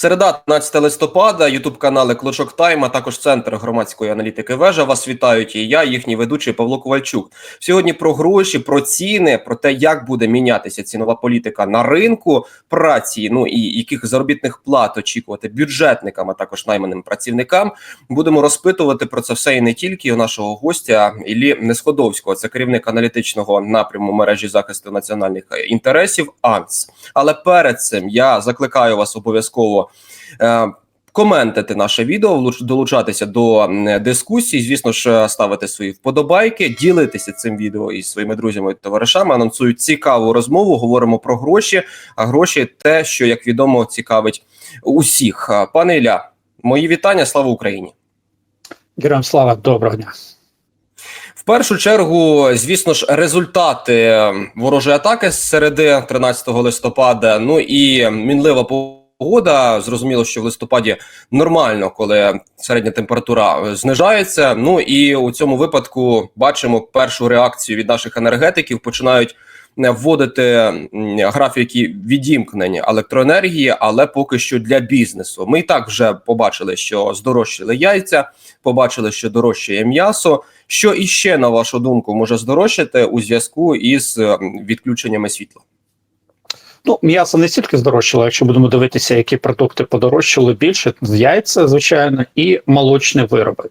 Середа, 13 листопада, ютуб канали Клочок Тайм, а також центр громадської аналітики вежа. Вас вітають і я, їхній ведучий Павло Ковальчук. Сьогодні про гроші, про ціни, про те, як буде мінятися цінова політика на ринку праці. Ну і яких заробітних плат очікувати бюджетникам, а також найманим працівникам. Будемо розпитувати про це все і не тільки у нашого гостя Іллі Несходовського. Це керівник аналітичного напряму мережі захисту національних інтересів. АНС. Але перед цим я закликаю вас обов'язково. Е, Коментити наше відео, долучатися до м, дискусій. Звісно ж, ставити свої вподобайки, ділитися цим відео із своїми друзями і товаришами. Анонсую цікаву розмову. Говоримо про гроші. А гроші те, що як відомо, цікавить усіх. Пане Ілля, мої вітання. Слава Україні! Героям слава, доброго дня. В першу чергу, звісно ж, результати ворожої атаки з середи 13 листопада. Ну і мінлива погода. Зрозуміло, що в листопаді нормально, коли середня температура знижається. Ну і у цьому випадку бачимо першу реакцію від наших енергетиків. Починають е, вводити графіки відімкнення електроенергії, але поки що для бізнесу. Ми і так вже побачили, що здорожчали яйця, побачили, що дорожчає м'ясо. Що іще, на вашу думку, може здорожчати у зв'язку із е, відключеннями світла? Ну, м'ясо не стільки здорожчало, якщо будемо дивитися, які продукти подорожчали більше, яйця, звичайно, і молочні вироби.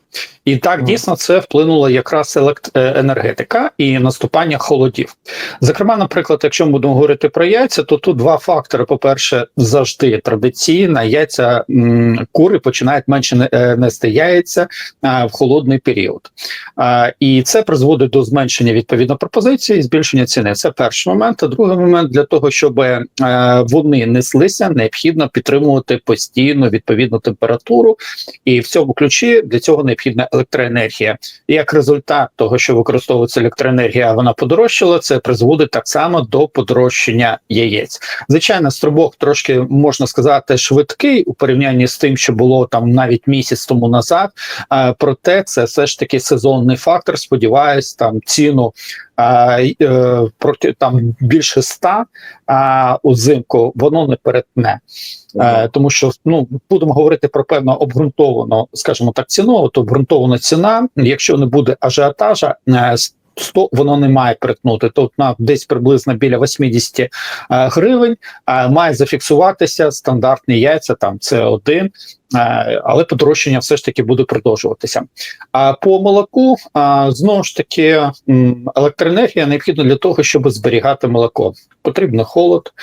І так дійсно це вплинуло якраз е, енергетика і наступання холодів. Зокрема, наприклад, якщо ми будемо говорити про яйця, то тут два фактори: по-перше, завжди традиційно яйця кури починають менше е, нести яйця в холодний період. І це призводить до зменшення відповідно пропозиції, збільшення ціни. Це перший момент. А другий момент для того, щоб вони неслися, необхідно підтримувати постійно відповідну температуру, і в цьому ключі для цього необхідна електроенергія. І як результат того, що використовується електроенергія, вона подорожчала. Це призводить так само до подорожчання яєць. Звичайно, стрибок трошки можна сказати швидкий у порівнянні з тим, що було там навіть місяць тому назад. Е, проте це все ж таки сезонний фактор. Сподіваюсь, там ціну е, проти там більше ста а узимку воно не перетне. Е, тому що ну будемо говорити про певно обґрунтовану, скажімо так, ціну. От обґрунтована ціна, якщо не буде ажіотажа. е, 100 воно не має перетнути. Тут на десь приблизно біля 80 е, гривень е, має зафіксуватися стандартні яйця. Там це один, е, але подорожчання все ж таки буде продовжуватися. А по молоку знову ж таки електроенергія необхідна для того, щоб зберігати молоко. Потрібен холод,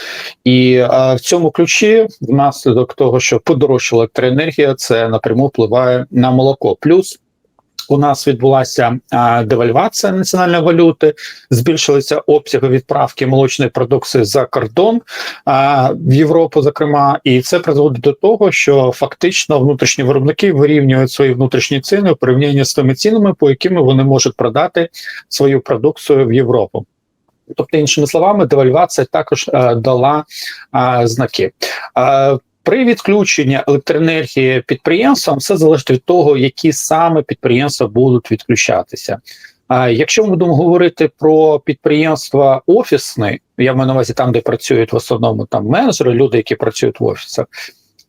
і в цьому ключі, внаслідок того, що подорожчала електроенергія, це напряму впливає на молоко. Плюс у нас відбулася девальвація національної валюти, збільшилися обсяги відправки молочної продукції за кордон в Європу, зокрема, і це призводить до того, що фактично внутрішні виробники вирівнюють свої внутрішні ціни в порівнянні з тими цінами, по якими вони можуть продати свою продукцію в Європу. Тобто, іншими словами, девальвація також е, дала е, знаки. Е, при відключенні електроенергії підприємствам все залежить від того, які саме підприємства будуть відключатися. А якщо ми будемо говорити про підприємства офісні, я маю на увазі там, де працюють в основному там менеджери, люди, які працюють в офісах,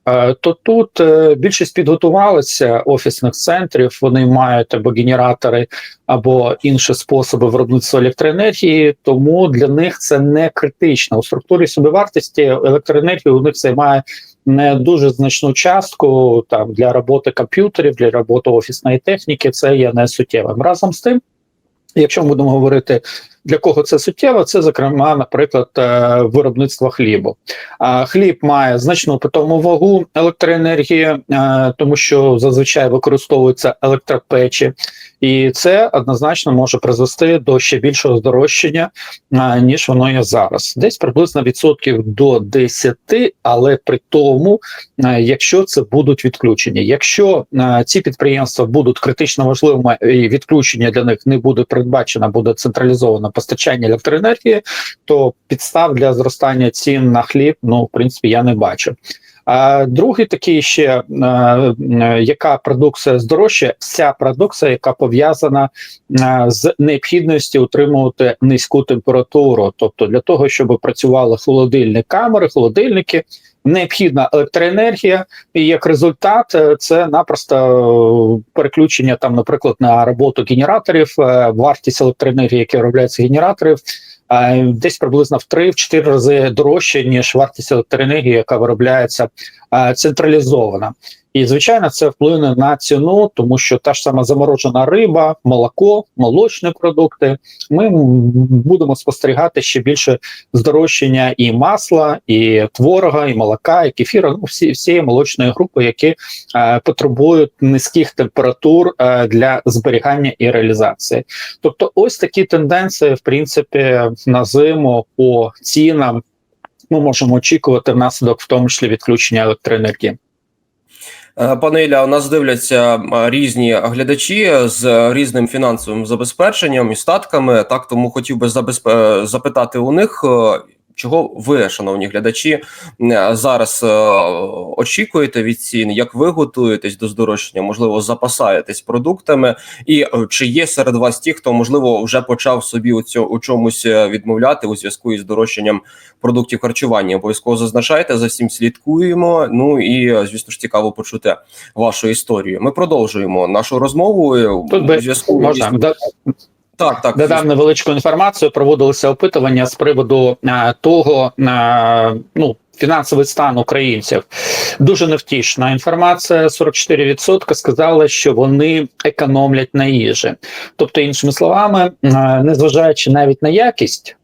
е, то тут е, більшість підготувалися офісних центрів. Вони мають або генератори, або інші способи виробництва електроенергії, тому для них це не критично. У структурі собівартості електроенергії у них займає не дуже значну частку там для роботи комп'ютерів, для роботи офісної техніки. Це є не суттєвим. Разом з тим, якщо ми будемо говорити. Для кого це суттєво? Це, зокрема, наприклад, е, виробництво хлібу. Хліб має значну питому вагу електроенергії, е, тому що зазвичай використовуються електропечі, і це однозначно може призвести до ще більшого здорожчання, е, ніж воно є зараз. Десь приблизно відсотків до 10, але при тому, якщо це будуть відключення. Якщо ці підприємства будуть критично важливими і відключення для них не буде передбачено, буде централізовано постачання електроенергії, то підстав для зростання цін на хліб, ну в принципі, я не бачу. А другий такий ще е, яка продукція здорожчає, вся продукція, яка пов'язана е, з необхідністю утримувати низьку температуру. Тобто для того, щоб працювали холодильні камери, холодильники, необхідна електроенергія, і як результат, е, це напросто е, переключення там, наприклад, на роботу генераторів, е, вартість електроенергії, яка виробляється генераторів. Десь приблизно в 3-4 рази дорожче, ніж вартість електроенергії, яка виробляється централізована. І звичайно, це вплине на ціну, тому що та ж сама заморожена риба, молоко, молочні продукти. Ми будемо спостерігати ще більше здорожчання і масла, і творога, і молока, і кефіра. Ну всі всієї молочної групи, які е, потребують низьких температур е, для зберігання і реалізації. Тобто, ось такі тенденції, в принципі, на зиму по цінам ми можемо очікувати внаслідок, в тому числі відключення електроенергії. Е, Пане Ілля, у нас дивляться е, різні глядачі з різним фінансовим забезпеченням і статками. Так тому хотів би е, запитати у них, чого ви, шановні глядачі, е, зараз е, очікуєте від цін, як ви готуєтесь до здорожчання, можливо, запасаєтесь продуктами, і е, чи є серед вас ті, хто можливо вже почав собі у цьому у чомусь відмовляти у зв'язку із дорожчанням продуктів харчування? Обов'язково зазначайте, за всім слідкуємо. Ну і звісно ж цікаво почути вашу історію. Ми продовжуємо нашу розмову Тут у зв'язку Можна так, так додам невеличку інформацію. Проводилися опитування з приводу е, того, е, ну. Фінансовий стан українців дуже невтішна інформація. 44% сказали, що вони економлять на їжі. Тобто, іншими словами, е, незважаючи навіть на якість,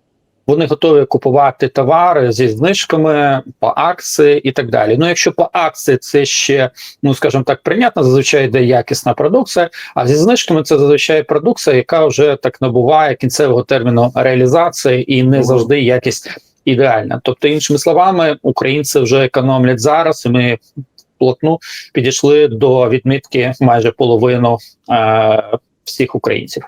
вони готові купувати товари зі знижками по акції і так далі. Ну, якщо по акції це ще, ну скажімо так, прийнятно, зазвичай йде якісна продукція. А зі знижками це зазвичай продукція, яка вже так набуває кінцевого терміну реалізації, і не завжди якість ідеальна. Тобто, іншими словами, українці вже економлять зараз, і ми плотно підійшли до відмітки майже половину е, всіх українців.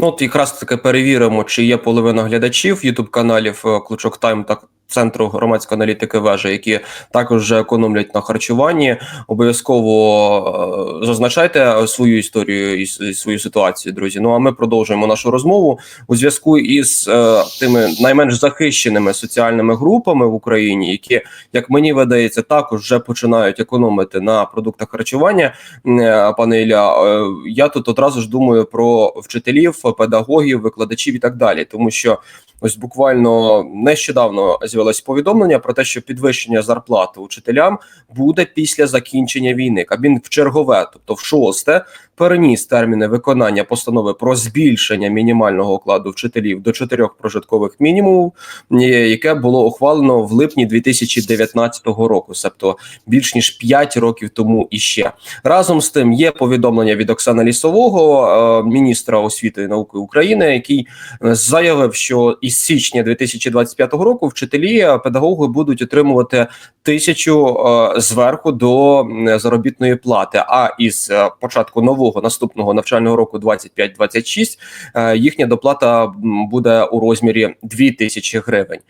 Ну, от якраз таки перевіримо, чи є половина глядачів Ютуб каналів е, Клучок Тайм та центру громадської аналітики вежа, які також вже економлять на харчуванні. Обов'язково е, зазначайте свою історію і свою ситуацію, друзі. Ну а ми продовжуємо нашу розмову у зв'язку із е, тими найменш захищеними соціальними групами в Україні, які, як мені видається, також вже починають економити на продуктах харчування. Е, Пане Ілля, е, я тут одразу ж думаю про вчителів, педагогів, викладачів і так далі, тому що ось буквально нещодавно з'явилось повідомлення про те, що підвищення зарплати учителям буде після закінчення війни. Кабмін в чергове, тобто в шосте, переніс терміни виконання постанови про збільшення мінімального окладу вчителів до чотирьох прожиткових мінімумів, е, яке було ухвалено в липні 2019 року, тобто більш ніж 5 років тому іще. Разом з тим є повідомлення від Оксана Лісового, е, міністра освіти і науки України, який заявив, що із січня 2025 року вчителі е, педагоги будуть отримувати тисячу зверху до заробітної плати. А із початку нового наступного навчального року 25-26 е, їхня доплата буде у розмірі 2 тисячі гривень.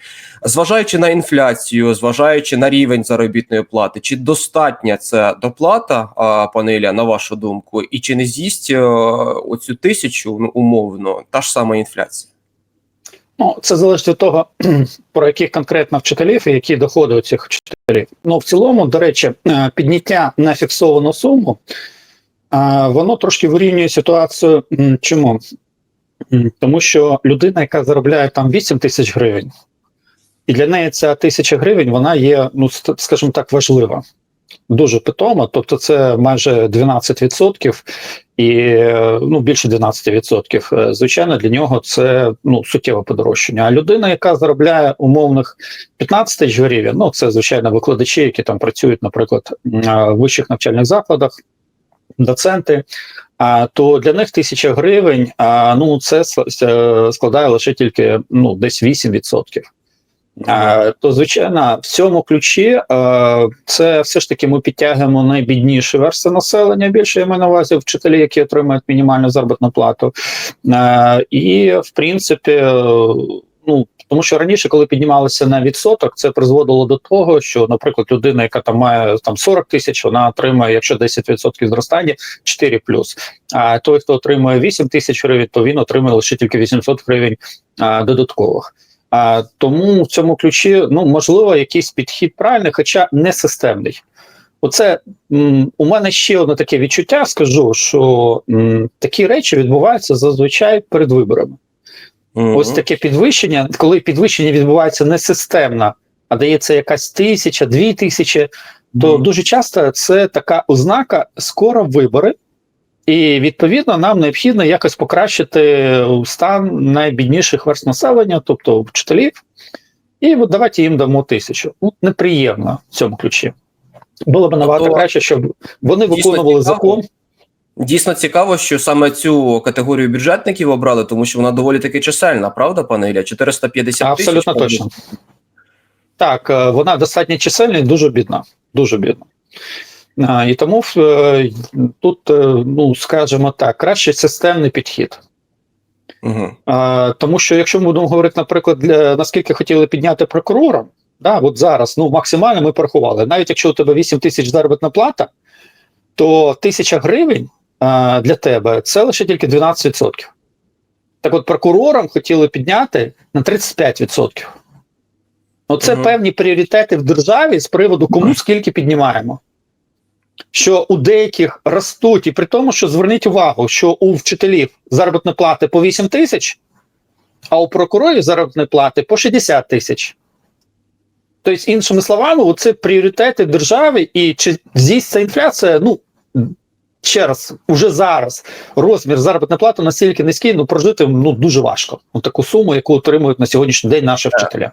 Зважаючи на інфляцію, зважаючи на рівень заробітної плати, чи достатня це доплата, пане Ілля, на вашу думку, і чи не з'їсть е, оцю тисячу ну, умовно та ж сама інфляція? Ну, це залежить від того, про яких конкретно вчителів і які доходи у цих вчителів. Ну, в цілому, до речі, е, підняття на фіксовану суму, воно трошки вирівнює ситуацію. Чому? Тому що людина, яка заробляє там 8 тисяч гривень, і для неї ця тисяча гривень вона є, ну скажімо так, важлива. Дуже питома, тобто це майже 12% і ну більше 12%. Е, Звичайно, для нього це ну суттєве подорожчання. А людина, яка заробляє умовних 15 тисяч гривень, ну це звичайно викладачі, які там працюють, наприклад, в вищих навчальних закладах, доценти. То для них тисяча гривень, а ну це складає лише тільки ну десь 8%. То звичайно, в цьому ключі це все ж таки ми підтягуємо найбідніші верстви населення. Більше я маю на увазі вчителі, які отримують мінімальну заробітну плату. І в принципі, ну Тому що раніше, коли піднімалися на відсоток, це призводило до того, що, наприклад, людина, яка там має там 40 тисяч, вона отримує, якщо 10% зростання, 4 плюс. А той, хто отримує 8 тисяч гривень, то він отримує лише тільки 800 гривень а, додаткових. А, тому в цьому ключі ну можливо якийсь підхід правильний, хоча не системний. Оце м, у мене ще одне таке відчуття. Скажу, що м, такі речі відбуваються зазвичай перед виборами. Мгм. Ось таке підвищення, коли підвищення відбувається не системно, а дається якась тисяча, дві тисячі, то Мгм. дуже часто це така ознака скоро вибори, і відповідно нам необхідно якось покращити стан найбідніших верст населення, тобто вчителів. І от давайте їм дамо тисячу. Ну, неприємно в цьому ключі. Було б набагато Тобто, краще, щоб вони виконували закон. Дійсно цікаво, що саме цю категорію бюджетників обрали, тому що вона доволі таки чисельна, правда, пане Ілля? 450 тисяч. Абсолютно точно. Так, е, вона достатньо чисельна і дуже бідна. Дуже бідна. І тому е, тут, е, ну скажімо так, краще системний підхід. Угу. Тому що, якщо ми будемо говорити, наприклад, для, наскільки хотіли підняти прокурора, да, от зараз ну максимально ми порахували. Навіть якщо у тебе 8 тисяч заробітна плата, то тисяча гривень для тебе це лише тільки 12%. Так от прокурорам хотіли підняти на 35%. Ну, це Мгм. певні пріоритети в державі з приводу кому скільки піднімаємо. Що у деяких ростуть, і при тому, що зверніть увагу, що у вчителів заробітні плати по 8 тисяч, а у прокурорів заробітні плати по 60 тисяч. Тобто, іншими словами, це пріоритети держави, і чи здійсниться інфляція, ну ще раз, уже зараз розмір заробітної плати настільки низький, ну прожити ну дуже важко. Ну, таку суму, яку отримують на сьогоднішній день наші вчителя.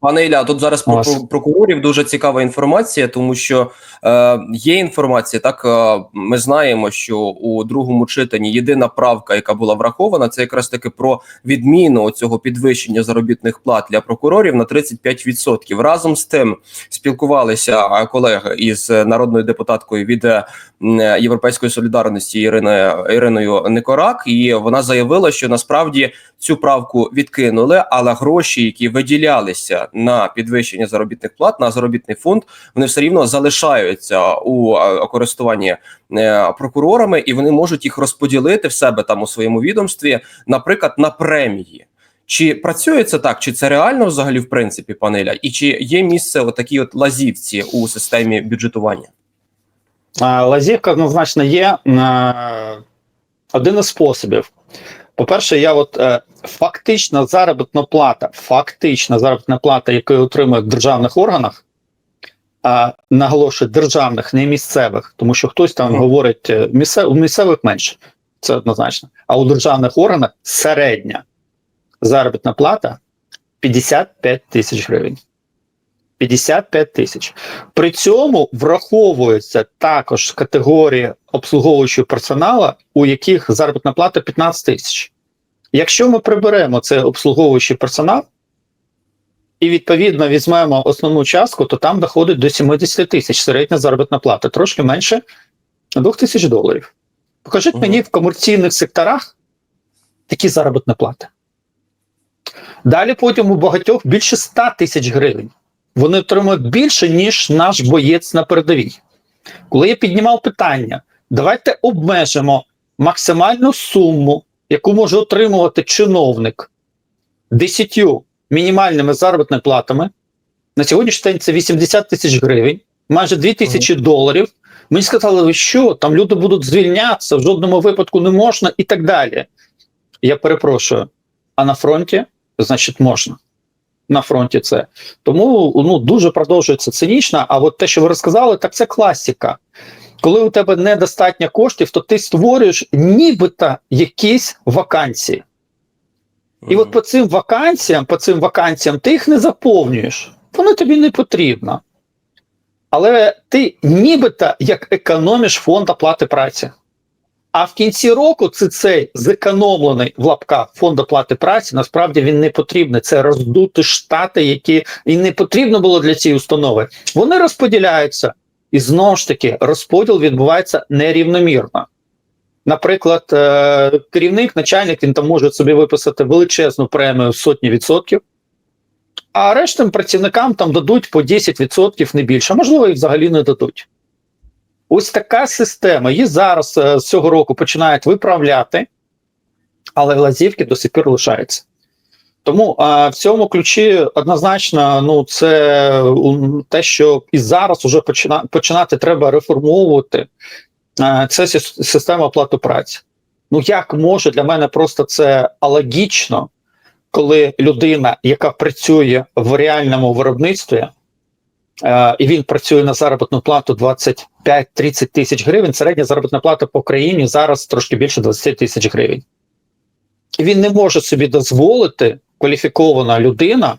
Пане Ілля, тут зараз про прокурорів дуже цікава інформація, тому що е, є інформація. Так е, ми знаємо, що у другому читанні єдина правка, яка була врахована, це якраз таки про відміну цього підвищення заробітних плат для прокурорів на 35%. Разом з тим спілкувалися е, колеги із народною депутаткою від е, Європейської солідарності Іриною Іриною Никорак, і вона заявила, що насправді цю правку відкинули, але гроші, які виділялися на підвищення заробітних плат на заробітний фонд, вони все рівно залишаються у е, користуванні е, прокурорами, і вони можуть їх розподілити в себе там у своєму відомстві, наприклад, на премії. Чи працює це так, чи це реально взагалі в принципі, пане Ілля? І чи є місце отакій от лазівці у системі бюджетування? Лазівка однозначно є е, один із способів. По-перше, я от е, фактична заробітна плата, фактична заробітна плата, яку отримують в державних органах, а наголошую, державних, не місцевих, тому що хтось там говорить е, місцев, у місцевих менше, це однозначно. А у державних органах середня заробітна плата 55 тисяч гривень. 55 тисяч. При цьому враховується також категорії обслуговуючого персоналу, у яких заробітна плата 15 тисяч. Якщо ми приберемо цей обслуговуючий персонал і відповідно візьмемо основну частку, то там доходить до 70 тисяч середня заробітна плата, трошки менше 2 тисяч доларів. Покажіть мені в комерційних секторах такі заробітні плати. Далі потім у багатьох більше 100 тисяч гривень вони отримують більше, ніж наш боєць на передовій. Коли я піднімав питання, давайте обмежимо максимальну суму, яку може отримувати чиновник 10 мінімальними заробітними платами. На сьогоднішній день це 80 тисяч гривень, майже 2 тисячі доларів. Мені сказали, ви що, там люди будуть звільнятися, в жодному випадку не можна і так далі. Я перепрошую, а на фронті, значить, можна на фронті це. Тому ну, дуже продовжується цинічно. А от те, що ви розказали, так це класика. Коли у тебе недостатньо коштів, то ти створюєш нібито якісь вакансії. І от по цим вакансіям, по цим вакансіям ти їх не заповнюєш. Воно тобі не потрібно. Але ти нібито як економиш фонд оплати праці. А в кінці року це цей зекономлений в лапках фонд оплати праці, насправді він не потрібний. Це роздути штати, які і не потрібно було для цієї установи. Вони розподіляються. І знову ж таки, розподіл відбувається нерівномірно. Наприклад, е, керівник, начальник, він там може собі виписати величезну премію сотні відсотків, а рештим працівникам там дадуть по 10% не більше, а можливо, і взагалі не дадуть. Ось така система. Її зараз е, з цього року починають виправляти, але лазівки до сих пір лишаються. Тому а, в цьому ключі однозначно, ну це те, що і зараз уже почина, починати треба реформовувати. А, це сис- система оплати праці. Ну як може для мене просто це алогічно, коли людина, яка працює в реальному виробництві, е, і він працює на заробітну плату 25-30 тисяч гривень, середня заробітна плата по країні зараз трошки більше 20 тисяч гривень. І він не може собі дозволити кваліфікована людина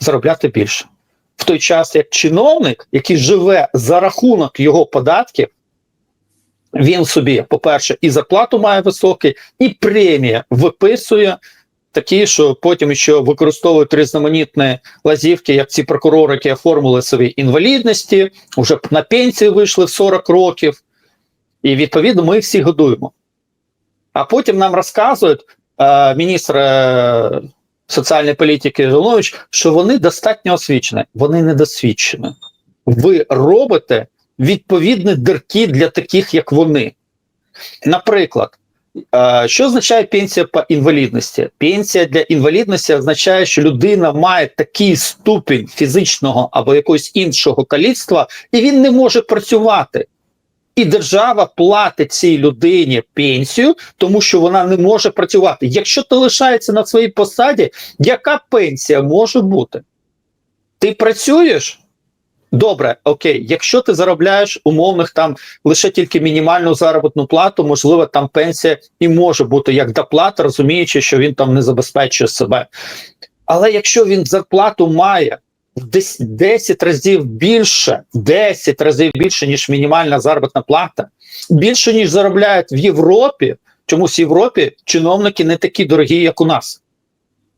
заробляти більше. В той час, як чиновник, який живе за рахунок його податків, він собі, по-перше, і зарплату має високий, і премія виписує такі, що потім ще використовують різноманітні лазівки, як ці прокурори, які оформили собі інвалідності, вже на пенсію вийшли в 40 років. І відповідно ми всі годуємо. А потім нам розказують е, міністр е, соціальної політики Жолович, що вони достатньо освічені. Вони недосвідчені. Ви робите відповідні дирки для таких, як вони. Наприклад, що означає пенсія по інвалідності? Пенсія для інвалідності означає, що людина має такий ступінь фізичного або якогось іншого каліцтва, і він не може працювати. І держава платить цій людині пенсію, тому що вона не може працювати. Якщо ти лишаєшся на своїй посаді, яка пенсія може бути? Ти працюєш? Добре, окей, якщо ти заробляєш умовних там лише тільки мінімальну заробітну плату, можливо, там пенсія і може бути як доплата, розуміючи, що він там не забезпечує себе. Але якщо він зарплату має в 10 разів більше, 10 разів більше, ніж мінімальна заробітна плата, більше, ніж заробляють в Європі, чомусь в Європі чиновники не такі дорогі, як у нас.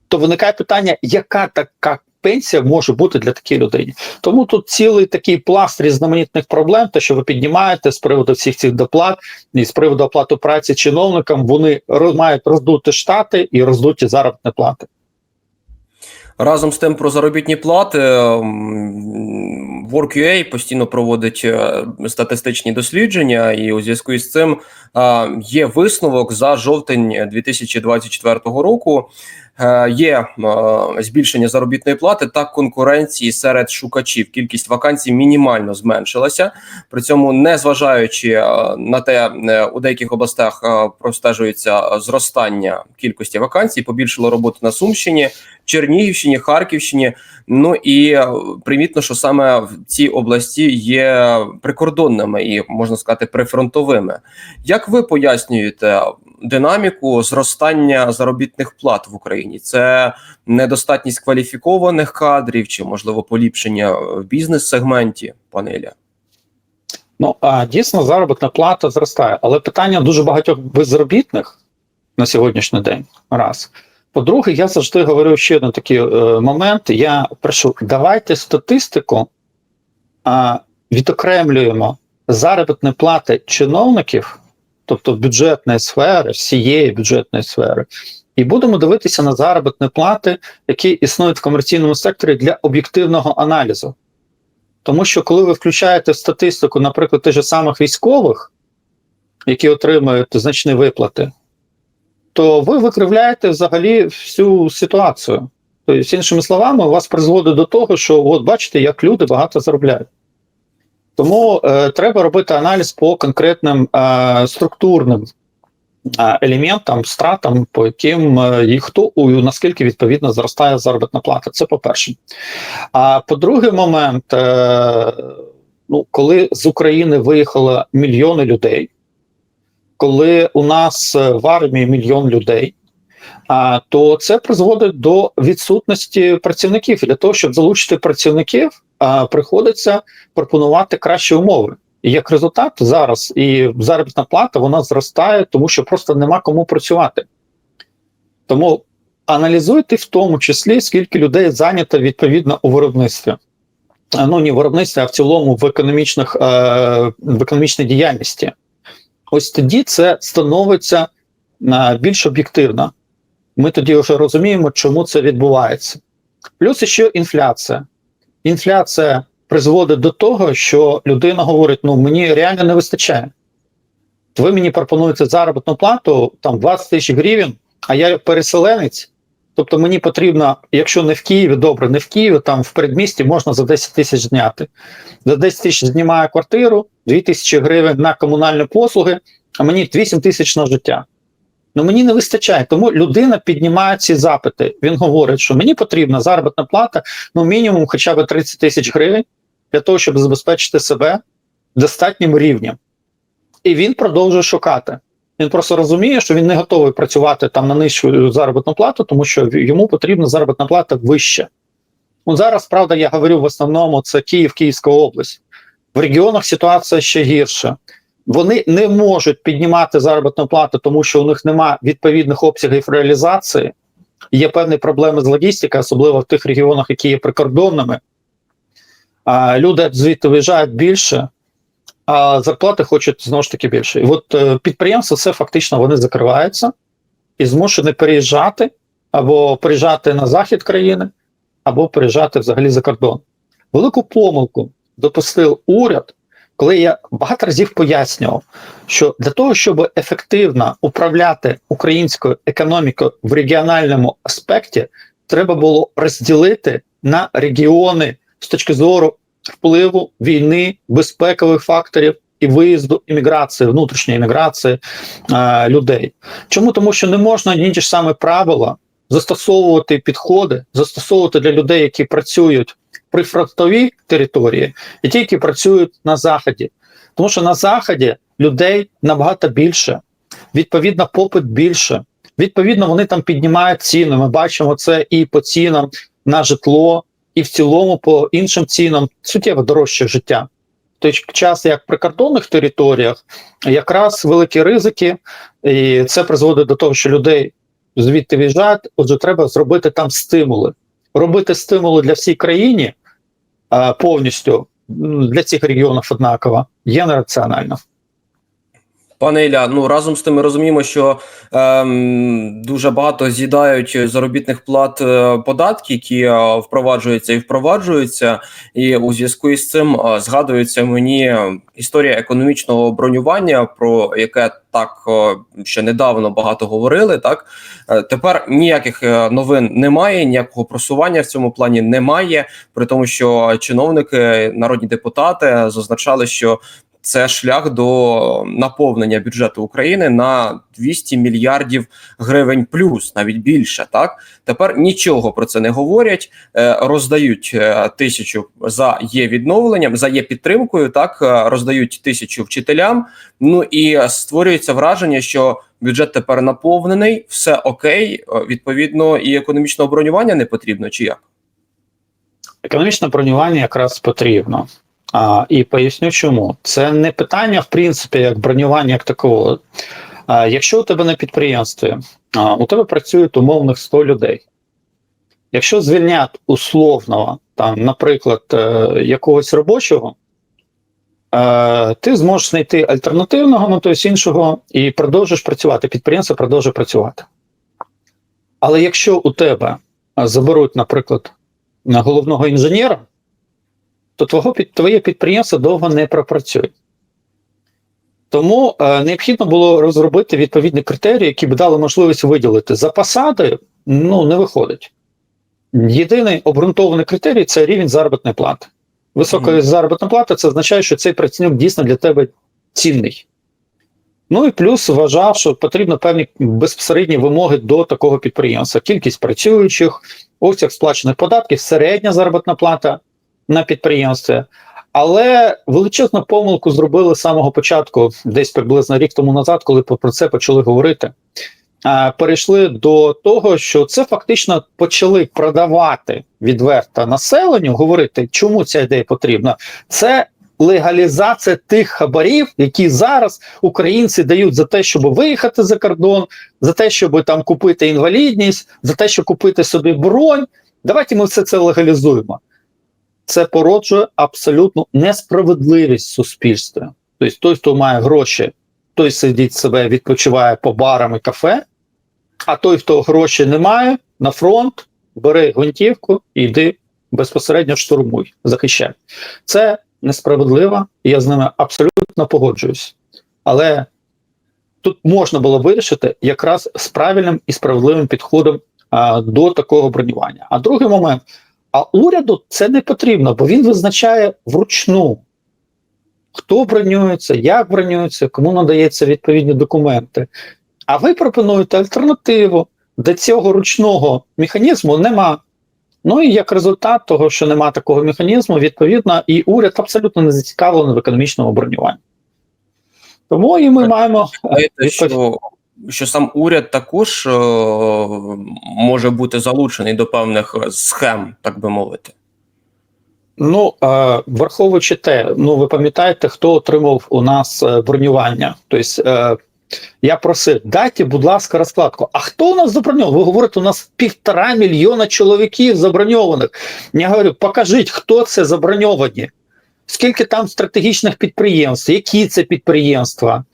То виникає питання, яка така пенсія може бути для такої людини? Тому тут цілий такий пласт різноманітних проблем, те, що ви піднімаєте з приводу всіх цих доплат і з приводу оплати праці чиновникам, вони мають роздути штати і роздуті заробітні плати. Разом з тим про заробітні плати м, Work.ua постійно проводить е, статистичні дослідження, і у зв'язку із цим е, є висновок за жовтень 2024 року. Е, Є е, збільшення заробітної плати та конкуренції серед шукачів. Кількість вакансій мінімально зменшилася. При цьому, не зважаючи е, на те, у деяких областях простежується зростання кількості вакансій, побільшало роботи на Сумщині. Чернігівщині, Харківщині. Ну і примітно, що саме в ці області є прикордонними і можна сказати прифронтовими. Як ви пояснюєте динаміку зростання заробітних плат в Україні? Це недостатність кваліфікованих кадрів, чи можливо поліпшення в бізнес-сегменті, пане Ілля? Ну а дійсно заробітна плата зростає, але питання дуже багатьох безробітних на сьогоднішній день. Раз. По-друге, я завжди говорю ще один такий е, момент. Я прошу, давайте статистику а, відокремлюємо заробітні плати чиновників, тобто бюджетної сфери, всієї бюджетної сфери, і будемо дивитися на заробітні плати, які існують в комерційному секторі для об'єктивного аналізу. Тому що коли ви включаєте в статистику, наприклад, тих же самих військових, які отримують значні виплати, то ви викривляєте взагалі всю ситуацію. Тобто, іншими словами, вас призводить до того, що от бачите, як люди багато заробляють. Тому е, треба робити аналіз по конкретним е, структурним е, елементам, стратам, по яким е, і хто у наскільки відповідно зростає заробітна плата. Це по-перше. А по-другий момент, е, ну, коли з України виїхало мільйони людей, коли у нас е, в армії мільйон людей, а, то це призводить до відсутності працівників. Для того, щоб залучити працівників, приходиться пропонувати кращі умови. І як результат, зараз і заробітна плата вона зростає, тому що просто нема кому працювати. Тому аналізуйте в тому числі, скільки людей зайнято відповідно у виробництві. Ну, не виробництві, а в цілому в економічних е, в економічній діяльності. Ось тоді це становиться більш об'єктивно. Ми тоді вже розуміємо, чому це відбувається. Плюс ще інфляція. Інфляція призводить до того, що людина говорить: ну мені реально не вистачає. Ви мені пропонуєте заробітну плату там 20 тисяч гривень, а я переселенець. Тобто мені потрібно, якщо не в Києві, добре, не в Києві, там в передмісті можна за 10 тисяч зняти. За 10 тисяч знімаю квартиру, 2 тисячі гривень на комунальні послуги, а мені 8 тисяч на життя. Ну мені не вистачає. Тому людина піднімає ці запити. Він говорить, що мені потрібна заробітна плата, ну мінімум хоча б 30 тисяч гривень для того, щоб забезпечити себе достатнім рівнем. І він продовжує шукати. Він просто розуміє, що він не готовий працювати там на нижчу заробітну плату, тому що йому потрібна заробітна плата вища. Ну, зараз, правда, я говорю в основному це Київ, Київська область. В регіонах ситуація ще гірша. Вони не можуть піднімати заробітну плату, тому що у них немає відповідних обсягів реалізації. Є певні проблеми з логістикою, особливо в тих регіонах, які є прикордонними. А люди звідти виїжджають більше, а зарплати хочуть знову ж таки більше. І от е, підприємства це фактично вони закриваються і змушені переїжджати або переїжджати на захід країни, або переїжджати взагалі за кордон. Велику помилку допустив уряд, коли я багато разів пояснював, що для того, щоб ефективно управляти українською економікою в регіональному аспекті, треба було розділити на регіони з точки зору впливу війни, безпекових факторів і виїзду імміграції, внутрішньої імміграції е, людей. Чому? Тому що не можна ні ті ж самі правила застосовувати підходи, застосовувати для людей, які працюють при фронтовій території, і ті, які працюють на заході. Тому що на заході людей набагато більше, відповідно, попит більше. Відповідно, вони там піднімають ціни. Ми бачимо це і по цінам на житло, і в цілому по іншим цінам суттєво дорожче життя. Той час, як в прикордонних територіях, якраз великі ризики, і це призводить до того, що людей звідти в'їжджають, отже, треба зробити там стимули. Робити стимули для всій країни повністю для цих регіонів однаково є нераціонально. Пане Ілля, ну разом з тим ми розуміємо, що ем, дуже багато з'їдають заробітних плат е, податки, які е, впроваджуються і впроваджуються. І у зв'язку із цим е, згадується мені історія економічного бронювання, про яке так е, ще недавно багато говорили. Так Е, тепер ніяких е, новин немає, ніякого просування в цьому плані немає. При тому, що чиновники, народні депутати зазначали, що це шлях до наповнення бюджету України на 200 мільярдів гривень, плюс навіть більше. Так тепер нічого про це не говорять, е, роздають е, тисячу за є відновленням, за є підтримкою. Так е, роздають тисячу вчителям. Ну і створюється враження, що бюджет тепер наповнений, все окей. Відповідно, і економічного бронювання не потрібно, чи як? Економічне бронювання якраз потрібно. А, і поясню, чому це не питання, в принципі, як бронювання як такого. А, якщо у тебе на підприємстві а, у тебе працюють умовних 100 людей, якщо звільнять условного, там, наприклад, е, якогось робочого, е, ти зможеш знайти альтернативного, ну тобто іншого, і продовжиш працювати. Підприємство продовжує працювати. Але якщо у тебе заберуть, наприклад, головного інженера, то твого, під- твоє підприємство довго не пропрацює. Тому е, необхідно було розробити відповідні критерії, які б дали можливість виділити. За посадою ну, не виходить. Єдиний обґрунтований критерій це рівень заробітної плати. Висока Мгм. заробітна плата це означає, що цей працівник дійсно для тебе цінний. Ну і плюс вважав, що потрібно певні безпосередні вимоги до такого підприємства: кількість працюючих, обсяг сплачених податків, середня заробітна плата на підприємстві. Але величезну помилку зробили з самого початку, десь приблизно рік тому назад, коли про це почали говорити. Перейшли до того, що це фактично почали продавати відверто населенню, говорити, чому ця ідея потрібна. Це легалізація тих хабарів, які зараз українці дають за те, щоб виїхати за кордон, за те, щоб там купити інвалідність, за те, щоб купити собі бронь. Давайте ми все це легалізуємо. Це породжує абсолютну несправедливість в суспільстві. Тобто, той, хто має гроші, той сидить себе, відпочиває по барам і кафе, а той, хто гроші не має, на фронт бери гвинтівку і йди безпосередньо штурмуй, захищай. Це несправедливо, і я з ними абсолютно погоджуюсь. Але тут можна було вирішити якраз з правильним і справедливим підходом а, до такого бронювання. А другий момент: а уряду це не потрібно, бо він визначає вручну, хто бронюється, як бронюється, кому надається відповідні документи. А ви пропонуєте альтернативу, де цього ручного механізму нема. Ну і як результат того, що нема такого механізму, відповідно, і уряд абсолютно не зацікавлений в економічному бронюванні. Тому і ми маємо Знаєте, що, що сам уряд також е, може бути залучений до певних е, схем, так би мовити. Ну, е, враховуючи те, ну ви пам'ятаєте, хто отримав у нас бронювання? Тобто, я просив, дайте, будь ласка, розкладку. А хто у нас заброньований? Ви говорите, у нас півтора мільйона чоловіків заброньованих. Я говорю, покажіть, хто це заброньовані, скільки там стратегічних підприємств, які це підприємства.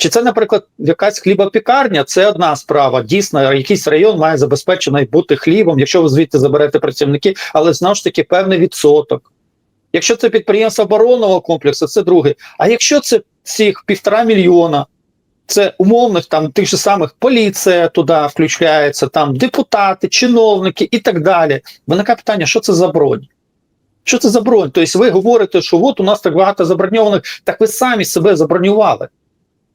Чи це, наприклад, якась хлібопікарня? Це одна справа. Дійсно, якийсь район має забезпечений бути хлібом, якщо ви звідти заберете працівники, але знову ж таки певний відсоток. Якщо це підприємство оборонного комплексу, це друге. А якщо це цих півтора мільйона, це умовних там тих же самих поліція туди включається, там депутати, чиновники і так далі. Виникає питання, що це за бронь? Що це за бронь? Тобто ви говорите, що от у нас так багато заброньованих, так ви самі себе забронювали.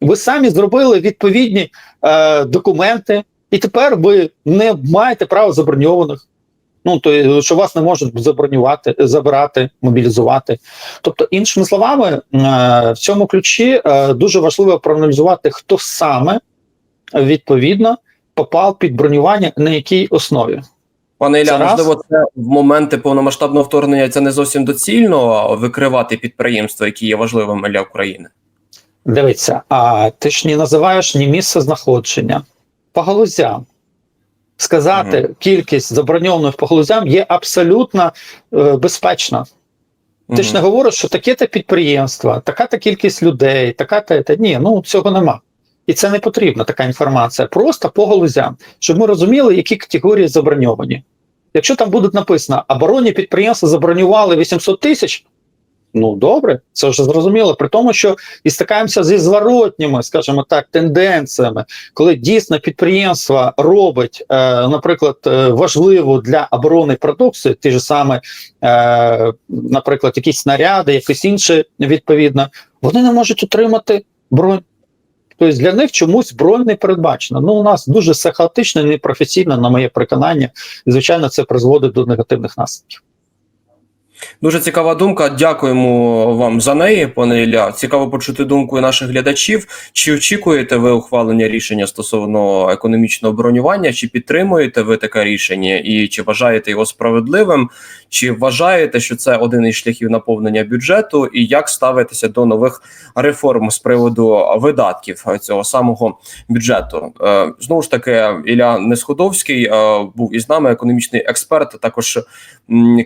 Ви самі зробили відповідні е, документи, і тепер ви не маєте права заброньованих. Ну, то що вас не можуть забронювати, забирати, мобілізувати. Тобто, іншими словами, е, в цьому ключі е, дуже важливо проаналізувати, хто саме відповідно попав під бронювання, на якій основі. Пане Ілля, можливо, це в моменти повномасштабного вторгнення це не зовсім доцільно викривати підприємства, які є важливими для України. Дивіться, а ти ж не називаєш ні місце знаходження по галузям. Сказати кількість заброньованих по галузям є абсолютно е, безпечно. Ти ж не говориш, що таке-то підприємство, така-то кількість людей, така-то та ні, ну цього нема. І це не потрібна така інформація. Просто по галузям, щоб ми розуміли, які категорії заброньовані. Якщо там буде написано, оборонні підприємства забронювали 800 тисяч, ну добре, це вже зрозуміло. При тому, що і стикаємося зі зворотніми, скажімо так, тенденціями, коли дійсно підприємство робить, е, наприклад, е, важливу для оборони продукцію, ті ж саме, е, наприклад, якісь снаряди, якісь інші відповідно, вони не можуть отримати бронь. Тобто для них чомусь бронь не передбачена. Ну, у нас дуже все хаотично, непрофесійно, на моє переконання, і звичайно, це призводить до негативних наслідків. Дуже цікава думка. Дякуємо вам за неї, пане Ілля. Цікаво почути думку наших глядачів. Чи очікуєте ви ухвалення рішення стосовно економічного бронювання? Чи підтримуєте ви таке рішення, і чи вважаєте його справедливим? Чи вважаєте, що це один із шляхів наповнення бюджету? І як ставитеся до нових реформ з приводу видатків цього самого бюджету? Е, Знову ж таки, Ілля Несходовський е, був із нами, економічний експерт, також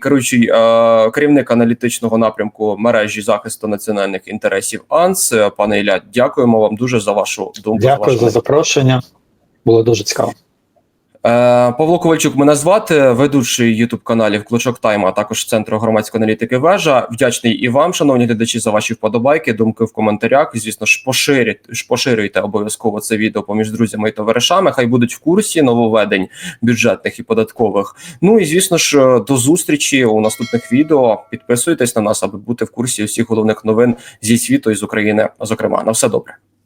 керуючий е, керівник аналітичного напрямку мережі захисту національних інтересів АНС. Пане Ілля, дякуємо вам дуже за вашу думку. Дякую за, за запрошення. Було дуже цікаво. Е, Павло Ковальчук, мене звати, ведучий ютуб каналів Клочок Тайма, а також Центру громадської аналітики Вежа. Вдячний і вам, шановні глядачі, за ваші вподобайки, думки в коментарях. Звісно ж поширюйте обов'язково це відео поміж друзями і товаришами. Хай будуть в курсі нововведень бюджетних і податкових. Ну і звісно ж, до зустрічі у наступних відео. Підписуйтесь на нас, аби бути в курсі усіх головних новин зі світу і з України. Зокрема, на все добре.